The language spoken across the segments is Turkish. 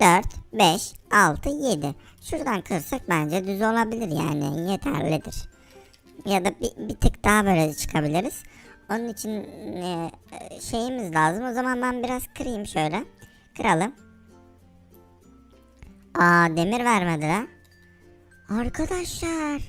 4, 5, 6, 7. Şuradan kırsak bence düz olabilir yani yeterlidir. Ya da bir, bir tık daha böyle çıkabiliriz. Onun için e, şeyimiz lazım. O zaman ben biraz kırayım şöyle. Kıralım. Aa demir vermedi la. Arkadaşlar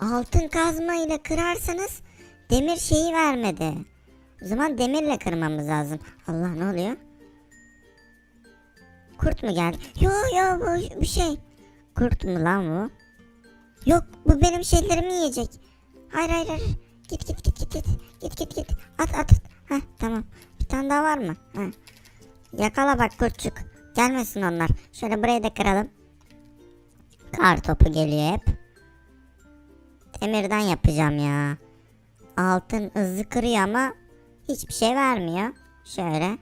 altın kazma ile kırarsanız demir şeyi vermedi. O zaman demirle kırmamız lazım. Allah ne oluyor? Kurt mu geldi? Yo yo bu bir şey. Kurt mu lan bu? Yok bu benim şeylerimi yiyecek. Hayır hayır hayır. Git git git git git. Git git git. At at. Heh tamam. Bir tane daha var mı? Heh. Yakala bak kurtçuk. Gelmesin onlar. Şöyle burayı da kıralım. Kar topu geliyor hep. Demirden yapacağım ya. Altın hızlı kırıyor ama hiçbir şey vermiyor. Şöyle.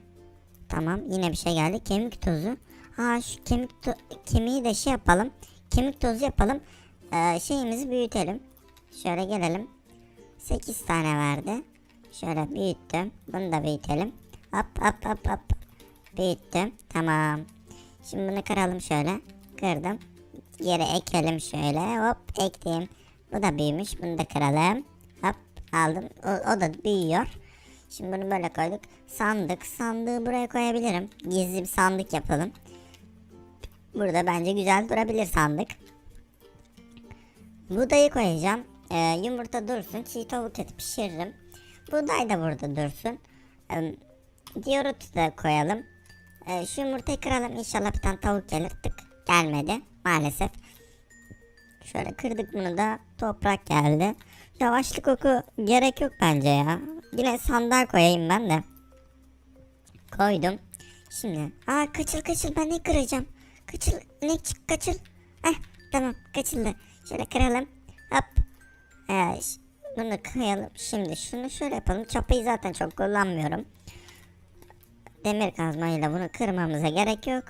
Tamam yine bir şey geldi. Kemik tozu. Aa şu kemik to- kemiği de şey yapalım. Kemik tozu yapalım. Ee, şeyimizi büyütelim. Şöyle gelelim. 8 tane verdi. Şöyle büyüttüm. Bunu da büyütelim. Hop hop hop hop. Büyüttüm. Tamam. Şimdi bunu kıralım şöyle. Kırdım. Geri ekelim şöyle. Hop ektim. Bu da büyümüş. Bunu da kıralım. Hop aldım. O, o da büyüyor. Şimdi bunu böyle koyduk. Sandık. Sandığı buraya koyabilirim. Gizli bir sandık yapalım. Burada bence güzel durabilir sandık. Buğdayı koyacağım. Ee, yumurta dursun. Çiğ tavuk eti pişiririm. Buğday da burada dursun. Ee, Diyorutu da koyalım. Ee, şu yumurtayı kıralım. İnşallah bir tane tavuk gelir. Tık. Gelmedi. Maalesef. Şöyle kırdık bunu da. Toprak geldi. Yavaşlık oku gerek yok bence ya. Yine sandığa koyayım ben de. Koydum. Şimdi. Aa kaçıl kaçıl ben ne kıracağım. Kaçıl ne çık kaçıl. Heh tamam kaçıldı. Şöyle kıralım. Hop. Ee, bunu kıyalım. Şimdi şunu şöyle yapalım. Çapayı zaten çok kullanmıyorum. Demir kazmayla bunu kırmamıza gerek yok.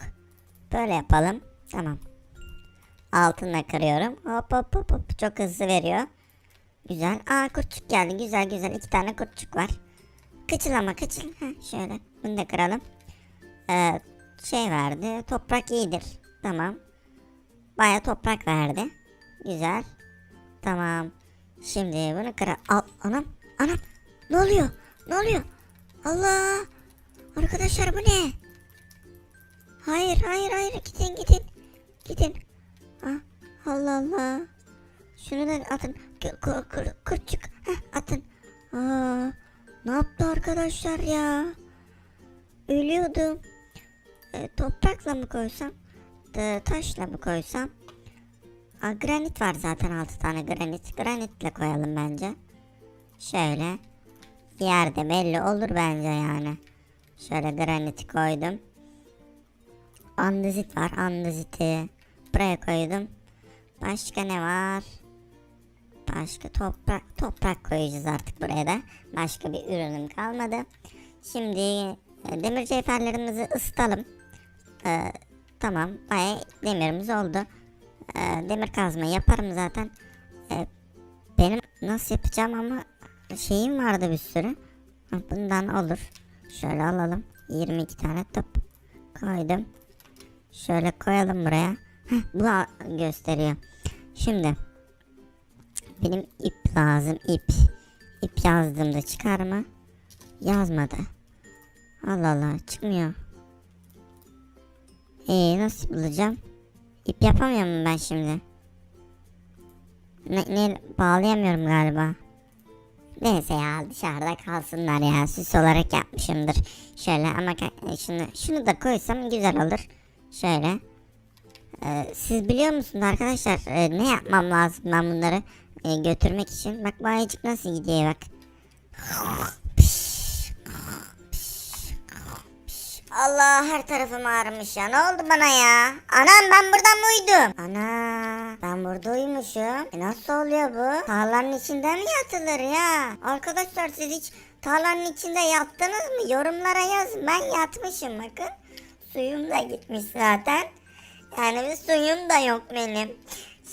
Böyle yapalım. Tamam. Altınla kırıyorum. Hop hop hop hop. Çok hızlı veriyor. Güzel. Aa kurtçuk geldi. Güzel güzel. İki tane kurtçuk var. Kıçıl ama kıçıl. Heh, şöyle. Bunu da kıralım. Ee, şey verdi. Toprak iyidir. Tamam. Baya toprak verdi. Güzel. Tamam. Şimdi bunu kıra... Al, anam. Anam. Ne oluyor? Ne oluyor? Allah. Arkadaşlar bu ne? Hayır hayır hayır. Gidin gidin. Gidin. Ah, Allah Allah. Şunu da atın. Kır, kır, kırçık. Heh, atın. Aa, ne yaptı arkadaşlar ya? Ölüyordum. E, toprakla mı koysam? Ta- taşla mı koysam? Aa, granit var zaten 6 tane granit. Granitle koyalım bence. Şöyle. Yerde belli olur bence yani. Şöyle granit koydum. Andezit var. Andeziti buraya koydum. Başka ne var? Başka toprak toprak koyacağız artık buraya da. Başka bir ürünüm kalmadı. Şimdi e, demir cevherlerimizi ısıtalım. Ee, tamam bayağı demirimiz oldu. Ee, demir kazma yaparım zaten. Ee, benim nasıl yapacağım ama şeyim vardı bir sürü. Bundan olur. Şöyle alalım. 22 tane top koydum. Şöyle koyalım buraya. Heh, bu gösteriyor. Şimdi benim ip lazım ip. İp yazdığımda çıkar mı? Yazmadı. Allah Allah çıkmıyor. Ee nasıl bulacağım? İp yapamıyor muyum ben şimdi? Ne, ne bağlayamıyorum galiba. Neyse ya dışarıda kalsınlar ya süs olarak yapmışımdır. Şöyle ama ka- şunu, şunu da koysam güzel olur. Şöyle. Ee, siz biliyor musunuz arkadaşlar e, ne yapmam lazım ben bunları e, götürmek için? Bak bu ayıcık nasıl gidiyor bak. Allah her tarafım ağrımış ya. Ne oldu bana ya? Anam ben burada mı uyudum? Ana ben burada uyumuşum. E nasıl oluyor bu? Tarlanın içinde mi yatılır ya? Arkadaşlar siz hiç tarlanın içinde yattınız mı? Yorumlara yazın. Ben yatmışım bakın. Suyum da gitmiş zaten. Yani bir suyum da yok benim.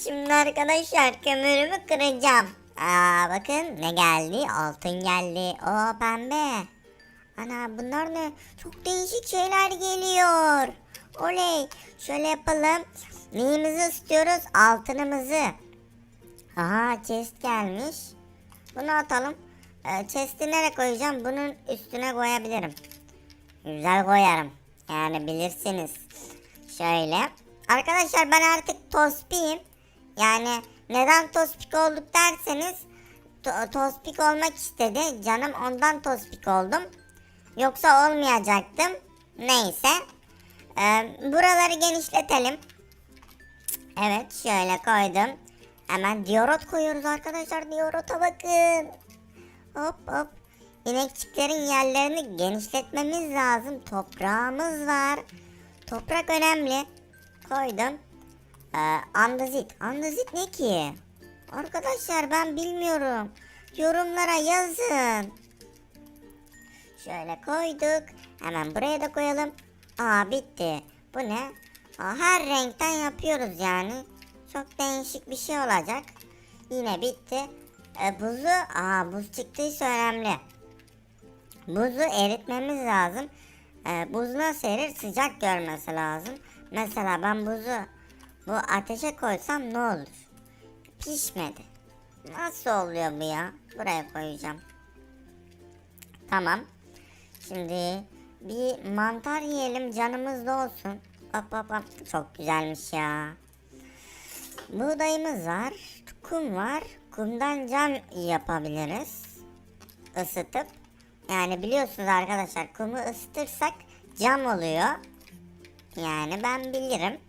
Şimdi arkadaşlar kömürümü kıracağım. Aa bakın ne geldi? Altın geldi. O pembe. Ana bunlar ne? Çok değişik şeyler geliyor. Oley. Şöyle yapalım. Neyimizi istiyoruz? Altınımızı. Aha chest gelmiş. Bunu atalım. Ee, chest'i nereye koyacağım? Bunun üstüne koyabilirim. Güzel koyarım. Yani bilirsiniz. Şöyle. Arkadaşlar ben artık tospiyim. Yani neden tospik olduk derseniz to- tospik olmak istedi. Canım ondan tospik oldum. Yoksa olmayacaktım. Neyse. Ee, buraları genişletelim. Evet şöyle koydum. Hemen diorot koyuyoruz arkadaşlar. Diorota bakın. Hop hop. İnekçiklerin yerlerini genişletmemiz lazım. Toprağımız var. Toprak önemli. Koydum. Ee, andezit. Andezit ne ki? Arkadaşlar ben bilmiyorum. Yorumlara yazın. Şöyle koyduk. Hemen buraya da koyalım. Aa bitti. Bu ne? Aa, her renkten yapıyoruz yani. Çok değişik bir şey olacak. Yine bitti. E, buzu, aa buz çıktıysa önemli. Buzu eritmemiz lazım. E, buz nasıl erir? Sıcak görmesi lazım. Mesela ben buzu bu ateşe koysam ne olur? Pişmedi. Nasıl oluyor bu ya? Buraya koyacağım. Tamam. Şimdi bir mantar yiyelim canımız da olsun. Hop hop hop. Çok güzelmiş ya. Buğdayımız var. Kum var. Kumdan cam yapabiliriz. Isıtıp. Yani biliyorsunuz arkadaşlar kumu ısıtırsak cam oluyor. Yani ben bilirim.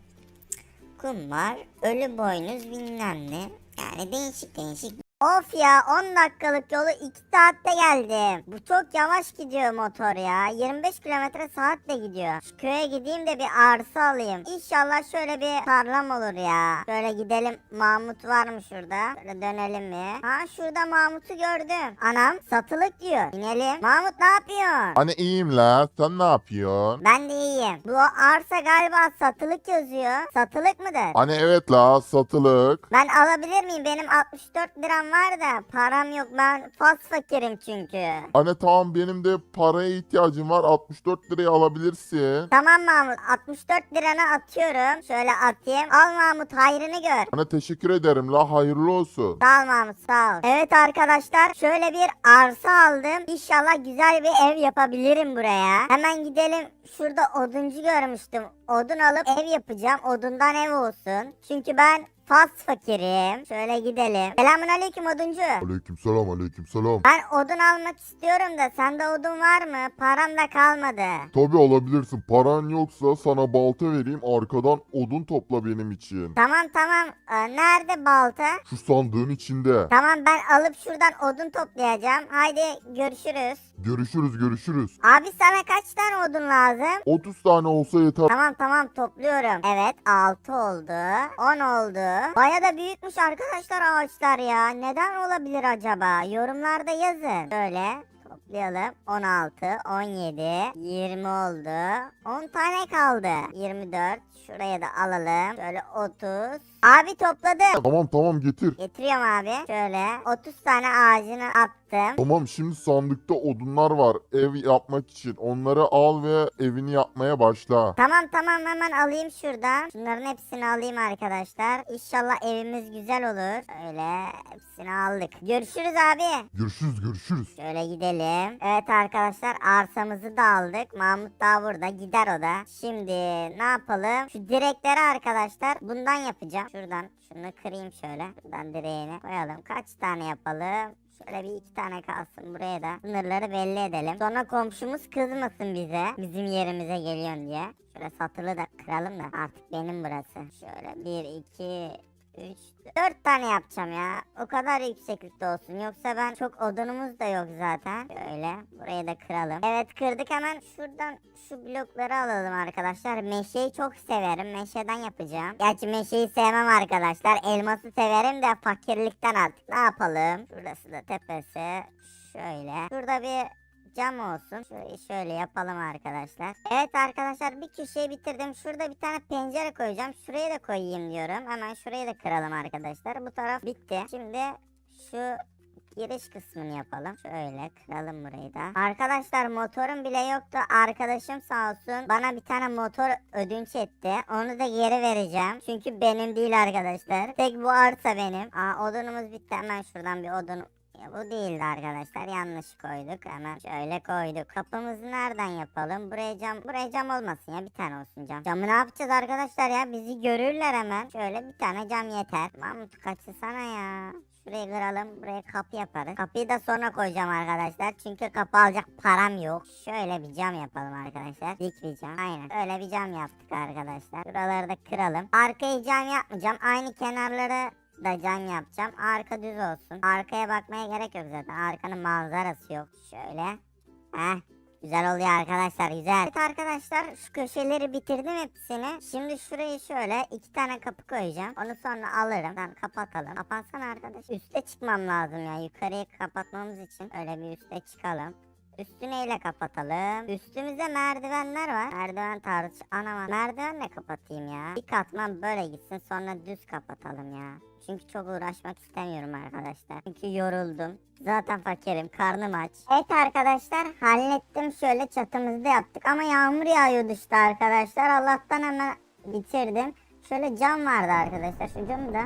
Kum var. Ölü boynuz bilmem ne. Yani değişik değişik. Of ya 10 dakikalık yolu 2 saatte geldim. Bu çok yavaş gidiyor motor ya. 25 kilometre saatle gidiyor. Şu köye gideyim de bir arsa alayım. İnşallah şöyle bir tarlam olur ya. Şöyle gidelim. Mahmut var mı şurada? Şöyle dönelim mi? Ha şurada Mahmut'u gördüm. Anam satılık diyor. İnelim. Mahmut ne yapıyorsun? Hani iyiyim la sen ne yapıyorsun? Ben de iyiyim. Bu arsa galiba satılık yazıyor. Satılık mıdır? Hani evet la satılık. Ben alabilir miyim? Benim 64 liram var da param yok. Ben fas fakirim çünkü. Hani tamam benim de paraya ihtiyacım var 64 liraya alabilirsin. Tamam Mahmut 64 liranı atıyorum. Şöyle atayım. Al Mahmut hayrını gör. Hani teşekkür ederim la hayırlı olsun. Sağ ol Mahmut sağ ol. Evet arkadaşlar şöyle bir arsa aldım. İnşallah güzel bir ev yapabilirim buraya. Hemen gidelim. Şurada oduncu görmüştüm. Odun alıp ev yapacağım. Odundan ev olsun. Çünkü ben fas fakirim. Şöyle gidelim. Selamun aleyküm oduncu. Aleykümselam aleykümselam. Ben odun almak istiyorum da sende odun var mı? Param da kalmadı. Tabi alabilirsin paran yoksa sana balta vereyim arkadan odun topla benim için. Tamam tamam. Ee, nerede balta? Şu sandığın içinde. Tamam ben alıp şuradan odun toplayacağım. Haydi görüşürüz. Görüşürüz görüşürüz. Abi sana kaç tane odun lazım? 30 tane olsa yeter. Tamam tamam topluyorum. Evet 6 oldu. 10 oldu. Baya da büyükmüş arkadaşlar ağaçlar ya. Neden olabilir acaba? Yorumlarda yazın. Şöyle toplayalım. 16, 17, 20 oldu. 10 tane kaldı. 24. Şuraya da alalım. Şöyle 30. Abi topladım. Tamam tamam getir. Getiriyorum abi. Şöyle 30 tane ağacını attım. Tamam şimdi sandıkta odunlar var ev yapmak için. Onları al ve evini yapmaya başla. Tamam tamam hemen alayım şuradan. Şunların hepsini alayım arkadaşlar. İnşallah evimiz güzel olur. Öyle hepsini aldık. Görüşürüz abi. Görüşürüz görüşürüz. Şöyle gidelim. Evet arkadaşlar arsamızı da aldık. Mahmut da burada gider o da. Şimdi ne yapalım? Şu direkleri arkadaşlar bundan yapacağım. Şuradan şunu kırayım şöyle. Şuradan direğini koyalım. Kaç tane yapalım? Şöyle bir iki tane kalsın buraya da. Sınırları belli edelim. Sonra komşumuz kızmasın bize. Bizim yerimize geliyorsun diye. Şöyle satılı da kıralım da. Artık benim burası. Şöyle bir, iki, 3, 4 tane yapacağım ya. O kadar yükseklikte olsun. Yoksa ben çok odunumuz da yok zaten. Şöyle burayı da kıralım. Evet kırdık hemen şuradan şu blokları alalım arkadaşlar. Meşeyi çok severim. Meşeden yapacağım. Gerçi meşeyi sevmem arkadaşlar. Elması severim de fakirlikten artık. Ne yapalım? Şurası da tepesi. Şöyle. Şurada bir cam olsun. Şöyle, şöyle yapalım arkadaşlar. Evet arkadaşlar bir köşeyi bitirdim. Şurada bir tane pencere koyacağım. Şuraya da koyayım diyorum. Hemen şurayı da kıralım arkadaşlar. Bu taraf bitti. Şimdi şu giriş kısmını yapalım. Şöyle kıralım burayı da. Arkadaşlar motorum bile yoktu. Arkadaşım sağ olsun bana bir tane motor ödünç etti. Onu da geri vereceğim. Çünkü benim değil arkadaşlar. Tek bu arsa benim. Aa odunumuz bitti. Hemen şuradan bir odun ya bu değildi arkadaşlar. Yanlış koyduk. Hemen şöyle koyduk. Kapımızı nereden yapalım? Buraya cam, buraya cam olmasın ya. Bir tane olsun cam. Camı ne yapacağız arkadaşlar ya? Bizi görürler hemen. Şöyle bir tane cam yeter. Mahmut kaçsana ya. Şurayı kıralım. Buraya kapı yaparız. Kapıyı da sonra koyacağım arkadaşlar. Çünkü kapı alacak param yok. Şöyle bir cam yapalım arkadaşlar. Dik bir cam. Aynen. Öyle bir cam yaptık arkadaşlar. Buraları da kıralım. Arkayı cam yapmayacağım. Aynı kenarları da cam yapacağım. Arka düz olsun. Arkaya bakmaya gerek yok zaten. Arkanın manzarası yok. Şöyle. Heh. Güzel oluyor arkadaşlar güzel. Evet arkadaşlar şu köşeleri bitirdim hepsini. Şimdi şurayı şöyle iki tane kapı koyacağım. Onu sonra alırım. Tamam kapatalım. Kapatsana arkadaş. Üste çıkmam lazım ya. Yukarıyı kapatmamız için. Öyle bir üste çıkalım. Üstü neyle kapatalım? Üstümüzde merdivenler var. Merdiven tarzı. Anam merdivenle kapatayım ya. Bir katman böyle gitsin sonra düz kapatalım ya. Çünkü çok uğraşmak istemiyorum arkadaşlar. Çünkü yoruldum. Zaten fakirim. Karnım aç. Evet arkadaşlar hallettim. Şöyle çatımızı da yaptık. Ama yağmur yağıyordu işte arkadaşlar. Allah'tan hemen bitirdim. Şöyle cam vardı arkadaşlar. Şu camı da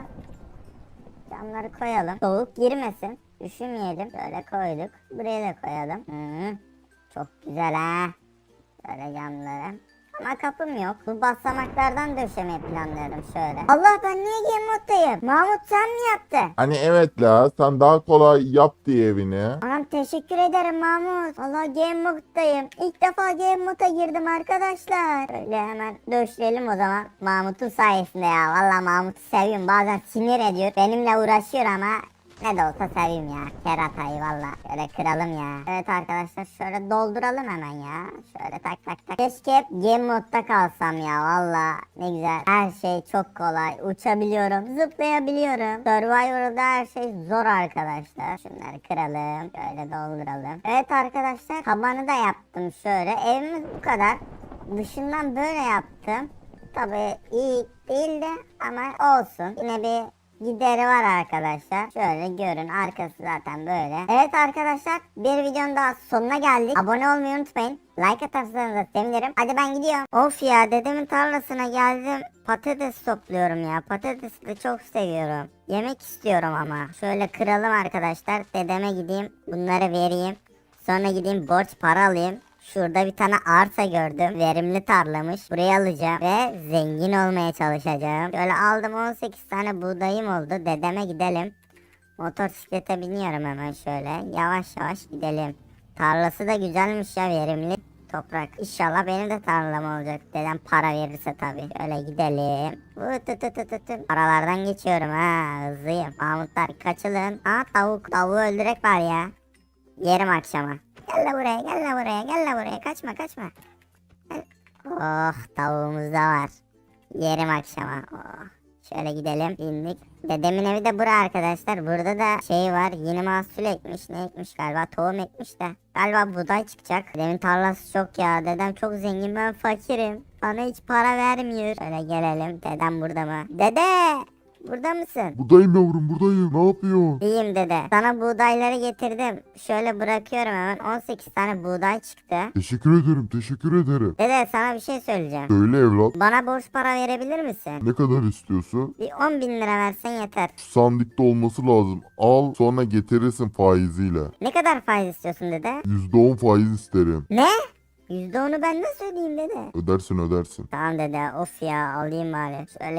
camları koyalım. Soğuk girmesin. Üşümeyelim. Şöyle koyduk. Buraya da koyalım. Hı, çok güzel ha. Böyle camları. Ama kapım yok. Bu basamaklardan döşemeyi planlıyorum şöyle. Allah ben niye game moddayım? Mahmut sen mi yaptın? Hani evet la sen daha kolay yap diye evini. Anam teşekkür ederim Mahmut. Valla game moddayım. İlk defa game moda girdim arkadaşlar. Öyle hemen döşleyelim o zaman. Mahmut'un sayesinde ya. Valla Mahmut'u seviyorum. Bazen sinir ediyor. Benimle uğraşıyor ama ne de olsa seveyim ya. Keratayı valla. Şöyle kıralım ya. Evet arkadaşlar şöyle dolduralım hemen ya. Şöyle tak tak tak. Keşke hep game modda kalsam ya valla. Ne güzel. Her şey çok kolay. Uçabiliyorum. Zıplayabiliyorum. Survivor'da her şey zor arkadaşlar. Şunları kıralım. Şöyle dolduralım. Evet arkadaşlar tabanı da yaptım şöyle. Evimiz bu kadar. Dışından böyle yaptım. Tabii iyi değil de ama olsun. Yine bir gideri var arkadaşlar. Şöyle görün arkası zaten böyle. Evet arkadaşlar bir videonun daha sonuna geldik. Abone olmayı unutmayın. Like atarsanız da sevinirim. Hadi ben gidiyorum. Of ya dedemin tarlasına geldim. Patates topluyorum ya. Patatesi de çok seviyorum. Yemek istiyorum ama. Şöyle kıralım arkadaşlar. Dedeme gideyim. Bunları vereyim. Sonra gideyim borç para alayım. Şurada bir tane arsa gördüm. Verimli tarlamış. Buraya alacağım ve zengin olmaya çalışacağım. Şöyle aldım 18 tane buğdayım oldu. Dedeme gidelim. Motosiklete biniyorum hemen şöyle. Yavaş yavaş gidelim. Tarlası da güzelmiş ya verimli toprak. İnşallah benim de tarlam olacak. Dedem para verirse tabii. Şöyle gidelim. Vı tı tı tı tı tı. Aralardan geçiyorum ha. Hızlıyım. Mahmutlar kaçılın. Aa tavuk. Tavuğu öldürek var ya. Yerim akşama. Gel de buraya, gel de buraya, gel de buraya. Kaçma, kaçma. Gel. Oh, tavuğumuz da var. Yerim akşama. Oh. Şöyle gidelim. Bindik. Dedemin evi de bura arkadaşlar. Burada da şey var. Yeni mahsul ekmiş. Ne ekmiş galiba? Tohum ekmiş de. Galiba buğday çıkacak. Dedemin tarlası çok ya. Dedem çok zengin. Ben fakirim. Bana hiç para vermiyor. Şöyle gelelim. Dedem burada mı? Dede! Burada mısın? Buradayım yavrum buradayım ne yapıyorsun? İyiyim dede. Sana buğdayları getirdim. Şöyle bırakıyorum hemen. 18 tane buğday çıktı. Teşekkür ederim teşekkür ederim. Dede sana bir şey söyleyeceğim. Söyle evlat Bana borç para verebilir misin? ne kadar istiyorsun? Bir 10 bin lira versen yeter. Şu sandıkta olması lazım. Al sonra getirirsin faiziyle. Ne kadar faiz istiyorsun dede? %10 faiz isterim. Ne? %10'u ben nasıl ödeyeyim dede? Ödersin ödersin. Tamam dede of ya alayım bari. Şöyle